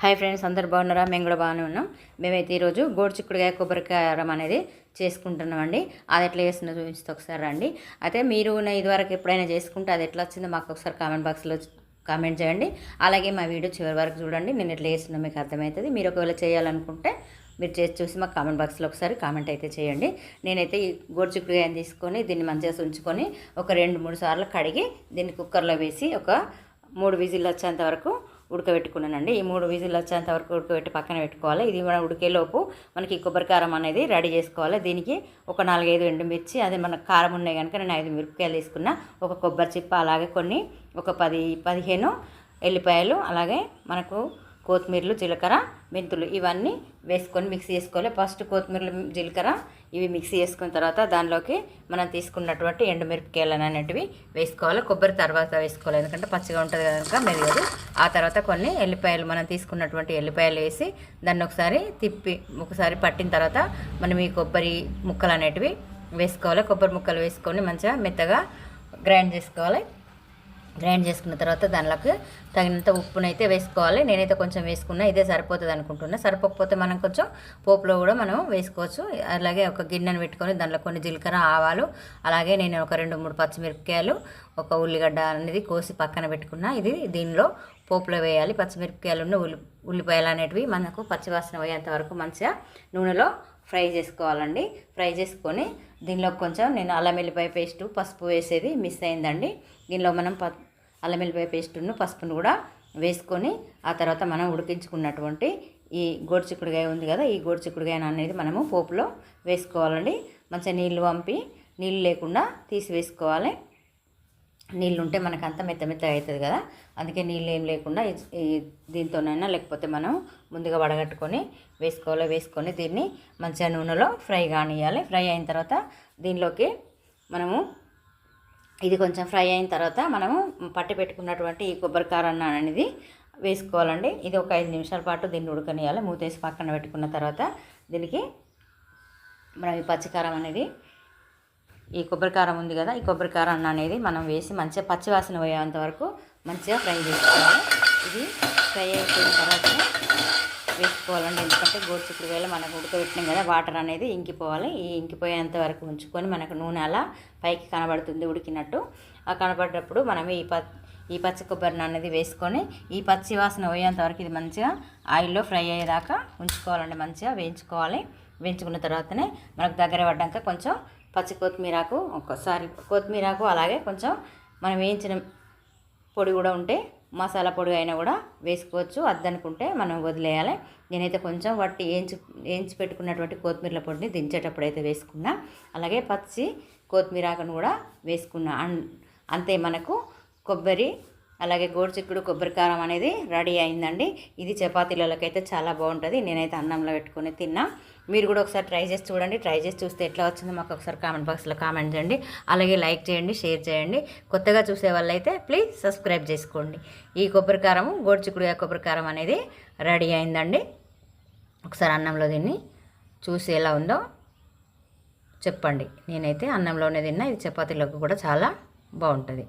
Hi friends అందరు బాగున్నారా? మేము కూడా బాగానే ఉన్నాం. మేమైతే ఈరోజు గోడు చిక్కుడుకాయ కొబ్బరికారం అనేది చేసుకుంటున్నామండి. అది ఎట్లా చేస్తుందో చూపిస్తే ఒకసారి రండి. అయితే మీరు ఇదివరకు ఎప్పుడైనా చేసుకుంటే అది ఎట్లా వచ్చిందో మాకు ఒకసారి కామెంట్ బాక్స్లో కామెంట్ చేయండి. అలాగే మా వీడియో చివరి వరకు చూడండి. నేను ఎట్లా చేస్తున్నా మీకు అర్థమవుతుంది. మీరు ఒకవేళ చేయాలనుకుంటే మీరు చేసి చూసి మాకు కామెంట్ బాక్స్లో ఒకసారి కామెంట్ అయితే చేయండి. నేనైతే ఈ గోడు చిక్కుడుకాయని తీసుకొని దీన్ని మంచిగా ఉంచుకొని ఒక రెండు మూడు సార్లు కడిగి దీన్ని కుక్కర్లో వేసి ఒక మూడు విజిల్ వచ్చేంత వరకు ఉడకబెట్టుకున్నానండి. ఈ మూడు విజిల్ వచ్చేంత వరకు ఉడకబెట్టి పక్కన పెట్టుకోవాలి. ఇది మన ఉడికేలోపు మనకి కొబ్బరికారం అనేది రెడీ చేసుకోవాలి. దీనికి ఒక నాలుగైదు ఎండుమిర్చి అదే మన కారం ఉన్నాయి కనుక నేను ఐదు మిరపకాయలు తీసుకున్న. ఒక కొబ్బరి చిప్ప అలాగే కొన్ని ఒక పది పదిహేను ఎల్లిపాయలు అలాగే మనకు కొత్తిమీరలు జీలకర్ర మెంతులు ఇవన్నీ వేసుకొని మిక్సీ చేసుకోవాలి. ఫస్ట్ కొత్తిమీరలు జీలకర్ర ఇవి మిక్సీ చేసుకున్న తర్వాత దానిలోకి మనం తీసుకున్నటువంటి ఎండుమిరపకాయలను అనేటివి వేసుకోవాలి. కొబ్బరి తర్వాత వేసుకోవాలి. ఎందుకంటే పచ్చిగా ఉంటుంది కనుక మెరుగదు. ఆ తర్వాత కొన్ని ఎల్లిపాయలు మనం తీసుకున్నటువంటి ఎల్లిపాయలు వేసి దాన్ని ఒకసారి తిప్పి ఒకసారి పట్టిన తర్వాత మనం ఈ కొబ్బరి ముక్కలు అనేటివి వేసుకోవాలి. కొబ్బరి ముక్కలు వేసుకొని మంచిగా మెత్తగా గ్రైండ్ చేసుకోవాలి. గ్రైండ్ చేసుకున్న తర్వాత దానిలోకి తగినంత ఉప్పునైతే వేసుకోవాలి. నేనైతే కొంచెం వేసుకున్నా ఇదే సరిపోతుంది అనుకుంటున్నా. సరిపోకపోతే మనం కొంచెం పోపులో కూడా మనం వేసుకోవచ్చు. అలాగే ఒక గిన్నెను పెట్టుకొని దాంట్లో కొన్ని జీలకర్ర ఆవాలు అలాగే నేను ఒక రెండు మూడు పచ్చిమిరపకాయలు ఒక ఉల్లిగడ్డ అనేది కోసి పక్కన పెట్టుకున్నా. ఇది దీనిలో పోపులో వేయాలి. పచ్చిమిరపకాయలు ఉల్లి ఉల్లిపాయలు అనేటివి మనకు పచ్చివాసన పోయేంత వరకు మంచిగా నూనెలో ఫ్రై చేసుకోవాలండి. ఫ్రై చేసుకొని దీనిలో కొంచెం నేను అల్లం వెల్లిపాయ పేస్టు పసుపు వేసేది మిస్ అయిందండి. దీనిలో మనం ప అల్లం వెల్లిపాయ పేస్టును పసుపును కూడా వేసుకొని ఆ తర్వాత మనం ఉడికించుకున్నటువంటి ఈ గోడుచిక్కుడుగాయ ఉంది కదా ఈ గోడుచిక్కుడుగాయ అనేది మనము పోపులో వేసుకోవాలండి. మంచిగా నీళ్ళు పంపి నీళ్ళు లేకుండా తీసి వేసుకోవాలి. నీళ్ళు ఉంటే మనకు అంత మెత్త మెత్తగా అవుతుంది కదా అందుకే నీళ్ళు ఏం లేకుండా దీంతోనైనా లేకపోతే మనం ముందుగా వడగట్టుకొని వేసుకోవాలి వేసుకొని దీన్ని మంచిగా నూనెలో ఫ్రై కానియాలి ఫ్రై అయిన తర్వాత దీనిలోకి మనము ఇది కొంచెం ఫ్రై అయిన తర్వాత మనము పట్టి పెట్టుకున్నటువంటి ఈ కొబ్బరికారన్న అనేది వేసుకోవాలండి. ఇది ఒక ఐదు నిమిషాల పాటు దీన్ని ఉడకనియాలి మూతేసి పక్కన పెట్టుకున్న తర్వాత దీనికి మనం ఈ పచ్చికారం అనేది ఈ కొబ్బరికారం ఉంది కదా ఈ కొబ్బరికారం అనేది మనం వేసి మంచిగా పచ్చివాసన పోయేంత వరకు మంచిగా ఫ్రై చేసుకోవాలి. ఇది ఫ్రై అయిపోయిన తర్వాత వేసుకోవాలండి. ఎందుకంటే గోరు చిక్కుడుకాయలు మనకు ఉడకబెట్టినాం కదా వాటర్ అనేది ఇంకిపోవాలి. ఈ ఇంకిపోయేంత వరకు ఉంచుకొని మనకు నూనె అలా పైకి కనబడుతుంది ఉడికినట్టు. ఆ కనబడేటప్పుడు మనం ఈ ప ఈ పచ్చి కొబ్బరిని అనేది వేసుకొని ఈ పచ్చి వాసన పోయేంత వరకు ఇది మంచిగా ఆయిల్లో ఫ్రై అయ్యేదాకా ఉంచుకోవాలండి. మంచిగా వేయించుకోవాలి. వేయించుకున్న తర్వాతనే మనకు దగ్గర పడ్డాక కొంచెం పచ్చి కొత్తిమీరాకు ఒకసారి కొత్తిమీరాకు అలాగే కొంచెం మనం వేయించిన పొడి కూడా ఉంటే మసాలా పొడి అయినా కూడా వేసుకోవచ్చు. అద్దనుకుంటే మనం వదిలేయాలి. నేనైతే కొంచెం వాటి వేయించి వేయించి పెట్టుకున్నటువంటి కొత్తిమీర పొడిని దించేటప్పుడు అయితే వేసుకున్నా. అలాగే పచ్చి కొత్తిమీరాకును కూడా వేసుకున్నా. అంతే మనకు కొబ్బరి అలాగే గోరుచిక్కుడు కొబ్బరి కారం అనేది రెడీ అయిందండి. ఇది చపాతీలకైతే చాలా బాగుంటుంది. నేనైతే అన్నంలో పెట్టుకొని తిన్నా. మీరు కూడా ఒకసారి ట్రై చేసి చూడండి. ట్రై చేసి చూస్తే ఎట్లా వచ్చిందో మాకు ఒకసారి కామెంట్ బాక్స్లో కామెంట్ చేయండి. అలాగే లైక్ చేయండి షేర్ చేయండి. కొత్తగా చూసే వాళ్ళైతే ప్లీజ్ సబ్స్క్రైబ్ చేసుకోండి. ఈ కొబ్బరి కారము కొబ్బరికారం కొబ్బరి కారం అనేది రెడీ అయిందండి. ఒకసారి అన్నంలో తిని చూసి ఎలా ఉందో చెప్పండి. నేనైతే అన్నంలోనే తిన్నా. ఇది చపాతీలకు కూడా చాలా బాగుంటుంది.